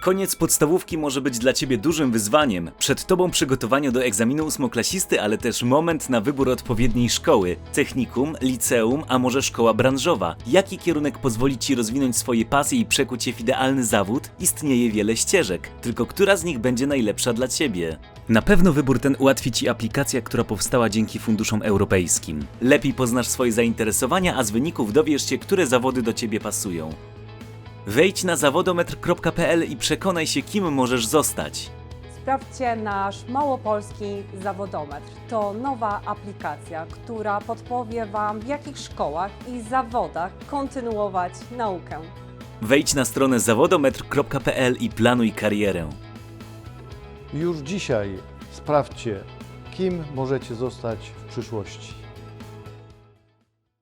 Koniec podstawówki może być dla ciebie dużym wyzwaniem. Przed tobą przygotowanie do egzaminu ósmoklasisty, ale też moment na wybór odpowiedniej szkoły. Technikum, liceum, a może szkoła branżowa. Jaki kierunek pozwoli ci rozwinąć swoje pasje i przekuć je w idealny zawód? Istnieje wiele ścieżek, tylko która z nich będzie najlepsza dla ciebie? Na pewno wybór ten ułatwi ci aplikacja, która powstała dzięki funduszom europejskim. Lepiej poznasz swoje zainteresowania, a z wyników dowiesz się, które zawody do ciebie pasują. Wejdź na zawodometr.pl i przekonaj się, kim możesz zostać. Sprawdźcie nasz małopolski zawodometr. To nowa aplikacja, która podpowie Wam w jakich szkołach i zawodach kontynuować naukę. Wejdź na stronę zawodometr.pl i planuj karierę. Już dzisiaj sprawdźcie, kim możecie zostać w przyszłości.